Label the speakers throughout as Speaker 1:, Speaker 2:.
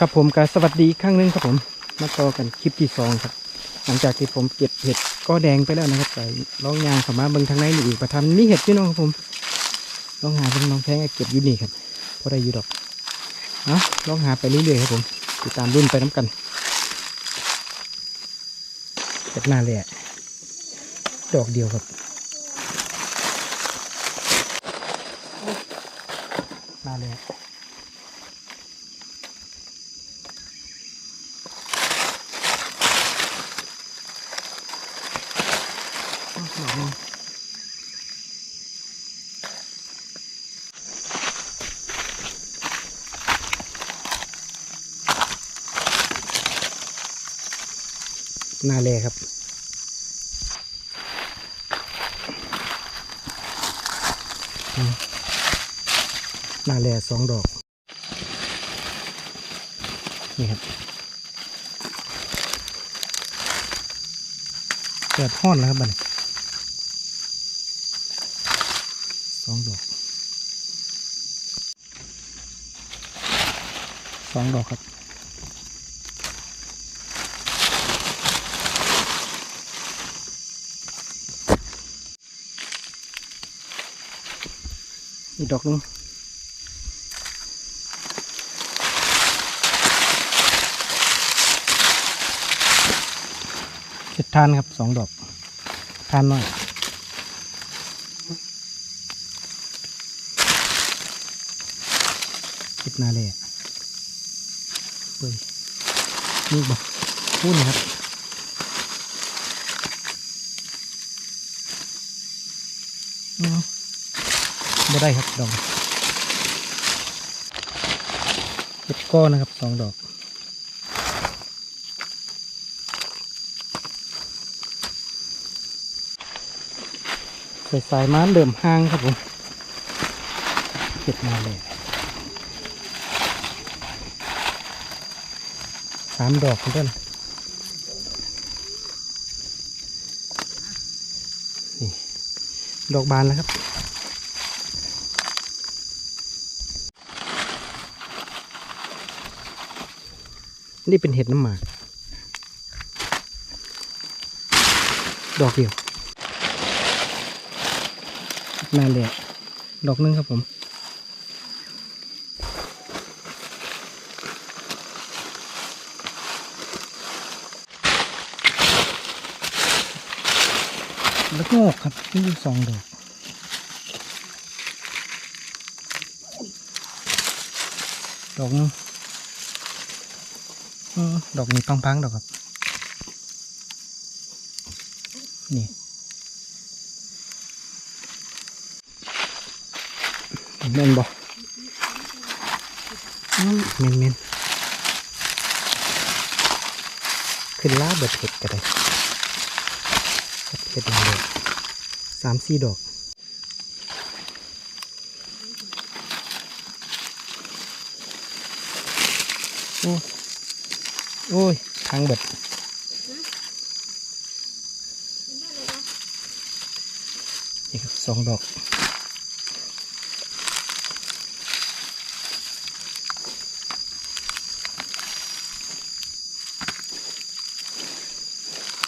Speaker 1: ครับผมก็สวัสดีครั้งหนึงครับผมมาต่อกันคลิปที่สองครับ หลังจากที่ผมเก็บเห็ดก็แดงไปแล้วนะครับแต่ล่องยางเข้ามาเบิ่งทางในนี่อีกประทันมีเห็ดอยู่เนาะครับผมลองหาเบิ่งน้องแพงเก็บอยู่นี่ครับพอได้อยู่ดอกเนาะลองหาไปเรื่อยๆครับผมติดตามรุ่นไปน้ำกันเห็ดหน้าแหละดอกเดียวครับหน้าแหละ อ้าวดอกหนึ่ง หนาแลครับหนาแลสองดอก นี่ครับเกิดห้อนแล้วครับบันสองดอกสองดอกครับ อีกดอกหนึงเจ็ดทานครับสองดอกทานหน้อยคิดนาเลยอะเฮ้ยนี่บอกพูดนะครับอืม ไม่ได้ครับดอกเจ็ดก้อนนะครับสองดอกใส่สายม้านเดิมห้างครับผมเห็ดมาเลยสามดอกคุณเพื่อนดอกบานแล้วครับ นี่เป็นเห็ดน้ำหมาก ดอกเดียวนั่นแหละดอกหนึงครับผมแล้วก็ครับนี่อยู่สองดอกดอกนึง ดอกนี้พังๆดอกครับ นี่เมนบอกเมนเมนขึ้นล่าเบิดเห็ดกันเลยเห็ดนางเลยสามสี่ดอกโอ้ โอ้ยทางเบิดนี่ครับสองดอก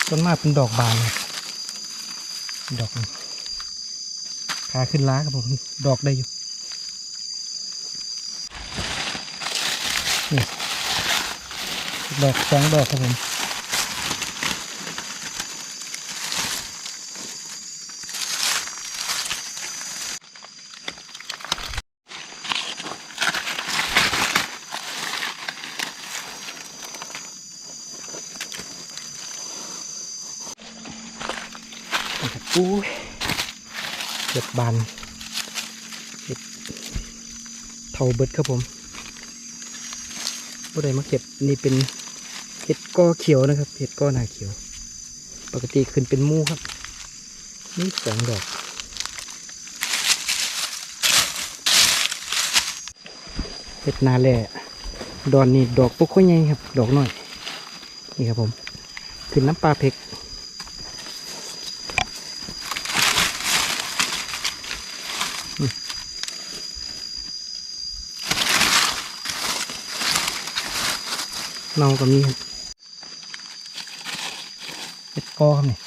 Speaker 1: ต้นมากเป็นดอกบานครับดอกหนึ่งขาขึ้นล้าครับผมดอกได้อยู่นี่ ดอกสองดอกครับผมนี่ครับอู้เห็ดบานเห็ดเท่าเบิดครับผมผู้ใดมาเก็บนี่เป็น เห็ดก้อเขียวนะครับ เห็ดก้อหนาเขียว ปกติขึ้นเป็นมู่ครับ นี่สองดอก เห็ดนาแหล่ดอนนี่ดอกปุ๊กค่อยใหญ่ครับ ดอกน้อย นี่ครับผม ขึ้นน้ำปลาเพ็กนเนาก็มีครับ กอครับนี่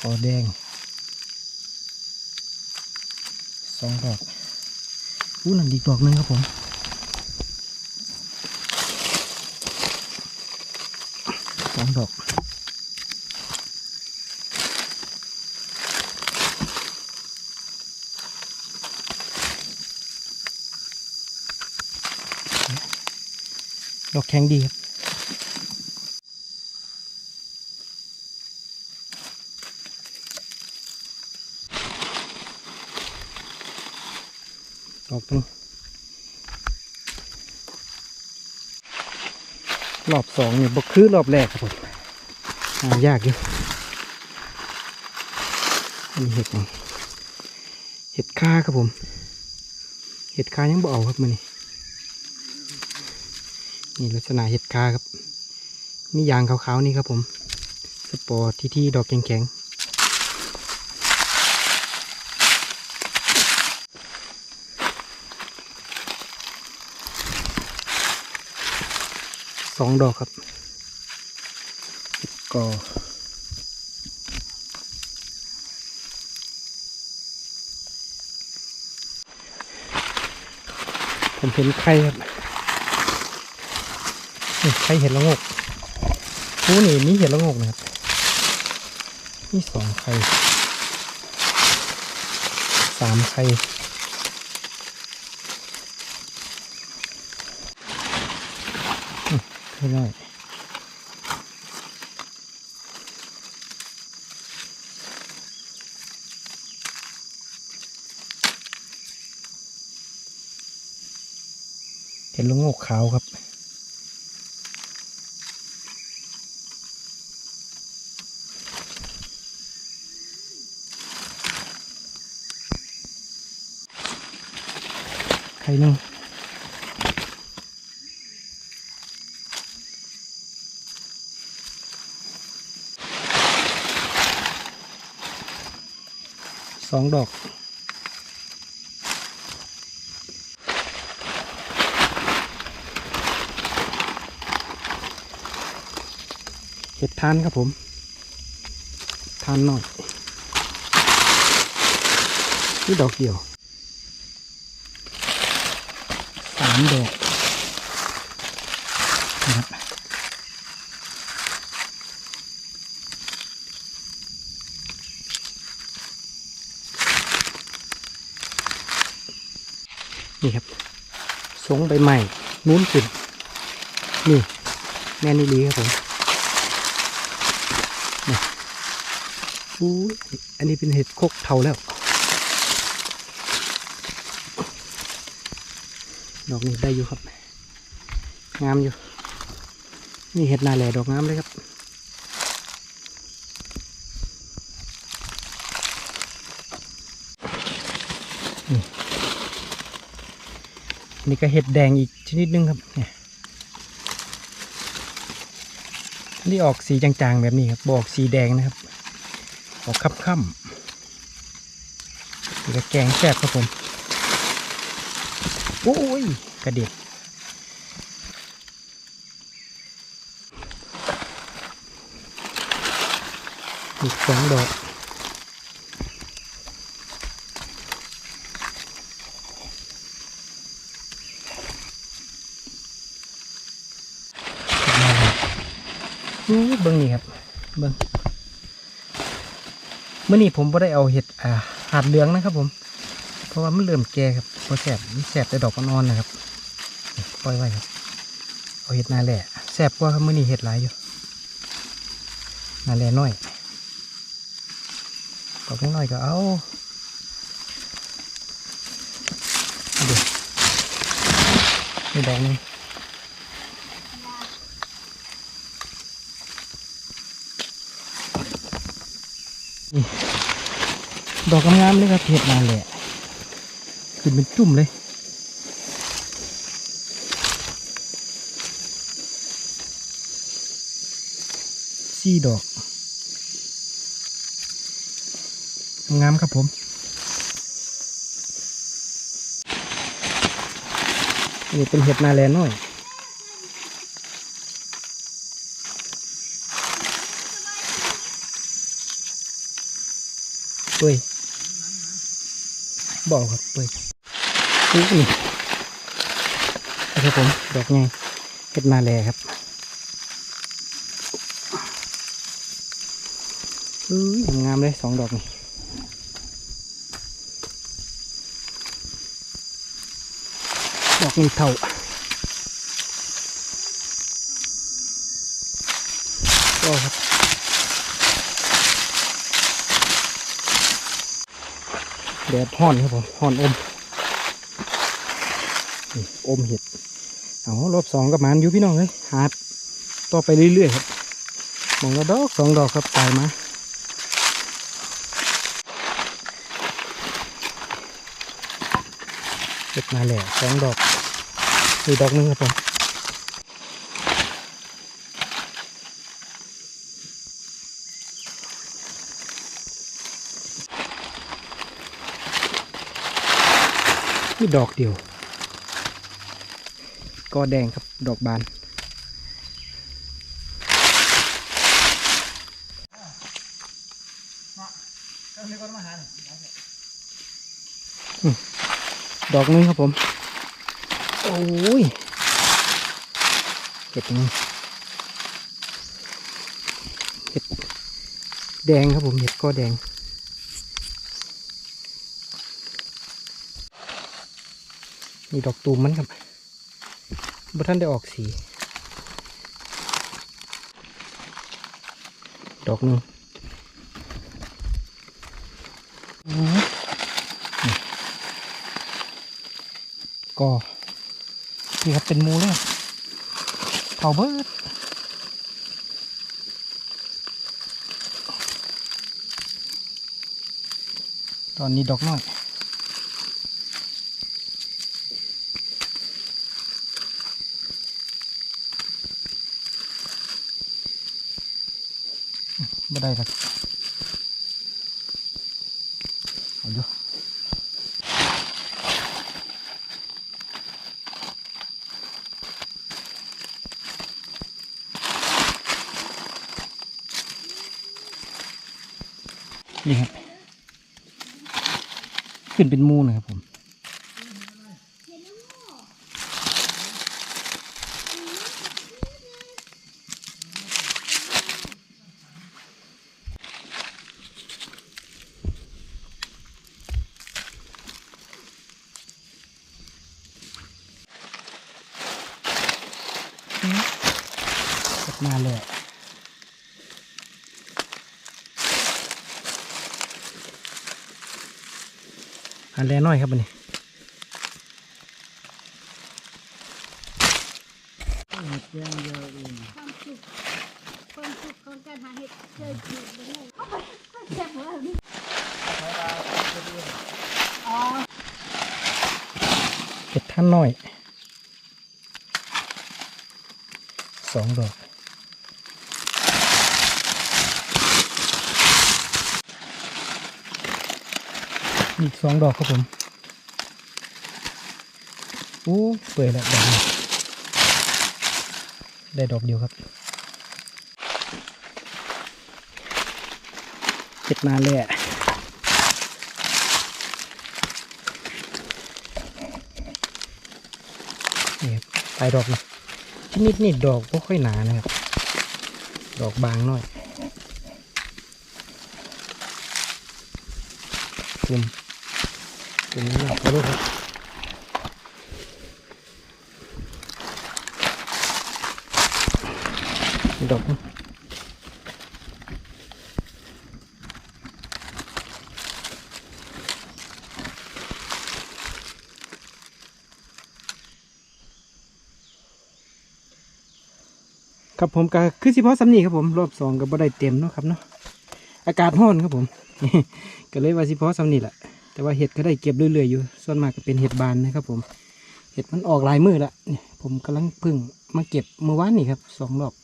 Speaker 1: กอแดงสองดอกอู้นั่นอีกดอกหนึงครับผมสองดอกดอกแข็งดีครับ ดอกนึงรอบสองเนี่ยบกคือรอบแรกครับผมหายากอยู่อันนี้เห็ดหยังเห็ดค่าครับผม เห็ดค่ายังบ่เอาครับมันนี่นี่ลักษณะเห็ดค่าครับ มียางขาวๆนี่ครับผม สปอร์ที่ที่ดอกแข็งๆ สองดอกครับเห็ดกอผมเห็นไข่ครับนี่ไข่เห็ดละโงกโอ้นี่มีเห็ดละโงกนะครับนี่สองไข่สามไข่อื มไม่ได้ เห็ดละโงกขาวครับไข่หนึ่ง สองดอก เห็ดทานครับผม ทานหน่อย นี่ดอกเดียวสามดอกนะครับ นี่ครับสงใบใหม่นู้นขึ้นนี่แม่นี่ลีครับผมนี่อู้อันนี้เป็นเห็ดโคกเทาแล้ว ดอกนี้ได้อยู่ครับ งามอยู่ นี่เห็ดนาแหล่ดอกงามเลยครับนี่ นี่ก็เห็ดแดงอีกชนิดนึงครับเนี่ยอันนี่ออกสีจางๆแบบนี้ครับบออกสีแดงนะครับ ออกค่ำๆนี่ก็แกงแซ่บครับผมโอ้ยกระเด็ดอีกสองดอกอู้ เบิ้งนี่ครับ เบิ้งเมื่อนี้ผมไ่ได้เอาเห็ดอ่าหาดเหลืองนะครับ ผม เพราะว่ามันเริ่มแก่ครับพอแสบแสบแต่ดอกอ่อนนะครับปล่อยไว้ครับ เอาเห็ดนาแหล่แสบกว่าครับมื่อนี้เห็ดหลายอยู่นาแหล่น้อยดอกน้อยก็เอาดี๋ยวนี่ดอกหนึ ดอกงามๆเลยครับเห็ดนาแหล่ขึ้นเป็นจุ่มเลยสี่ดอก งามครับผมนี่เป็นเห็ดนาแลน้อย เปื่อยบอกครับเปื่อยนี่นี่ครับผมดอกไงเห็ดนาแลครับอุ้ยงามเลยสองดอกนี่ดอกนี้เท่าก็ครับ แดดห่อนครับผมห่อนอมอมเห็ดเอารอบสองกับมันอยู่พี่น้องเลยหาต่อไปเรื่อยๆครับมองละดอกสองดอกครับตายมาเห็ดมาแหล่สองดอกอีกดอกหนึงครับผม นี่ดอกเดียว ก็แดงครับดอกบาน ดอกนึงครับผม โอ้ยเห็ดนี่เห็ดแดงครับผมเห็ดก็แดง มีดอกตูมมันครับบ่ท่านได้ออกสี ดอกหนึงก็นี่ครับเป็นมูเลยเผาเบิดตอนนี้ดอกน้อย อืมไม่ได้ครับเอาดูนี่ครับ ขึ้นเป็นมูนะครับผม กลับมาเลยอันแรน้อยครับอันนี้
Speaker 2: ความสุขความสุขของการหาเห็ดเจอจุดเลยเข้าไปแซ่บมากนี่
Speaker 1: เห็ดท่านน้อยสองดอก อีกสองดอกครับผมโอ้เปื่อยแล้วดอกได้ดอกเดียวครับเห็ดนาแหละนี่ครับปลายดอกนะชนิดนี่ดอกไม่ค่อยหนานะครับ ดอกบางหน่อยกลุ่ม กลุ่มนี้นะครับดอกนะครับผมก็คือสิพาะสำนีครับผมรอบสองก็บ่ได้เต็มเนาะครับเนาะอากาศร้อนครับผมก็เลยว่าสิพาะสำนีแหละ แต่ว่าเห็ดก็ได้เก็บเรื่อยๆอยู่ ส่วนมากก็เป็นเห็ดบานนะครับ ผม เห็ดมันออกลายมือละเนี่ยผมกำลังเพึ่งมาเก็บเมื่อวานนี่ครับสองรอบ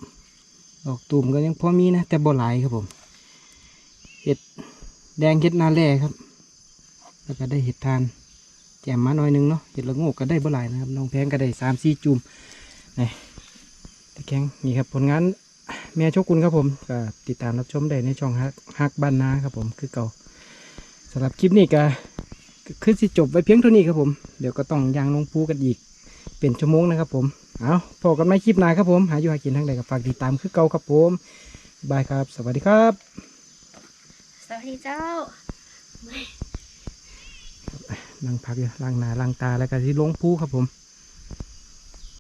Speaker 1: ดอกตูมก็ยังพอมีนะแต่บ่หลายครับผม เห็ดแดงเห็ดนาแร่ครับ แล้วก็ได้เห็ดทานแจมมาหน่อยหนึงเนาะเห็ดละโงกก็ได้บ่หลายนะครับน้องแพงก็ได้สามสี่จุ่มนี่ตะแกรงนี่ครับผลงานแม่โชกุนครับผมก็ติดตามรับชมได้ในช่องฮักฮักบ้านนาครับผมคือเก่า สำหรับคลิปนี้ก็คือสิจบไว้เพียงเท่านี้ครับผม เดี๋ยวก็ต้องย่างลงปูกันอีก เป็นชั่วโมงนะครับผม เอาพอกันไม่คลิปหน้าครับผม หาอยู่หากินทางใดก็ฝากติดตามคือเก่าครับผมบายครับ สวัสดีครับ
Speaker 2: สวัสดีเจ้า
Speaker 1: นั่งพักอยู่ล้างหน้าล้างตาแล้วก็ที่ลงปูครับผม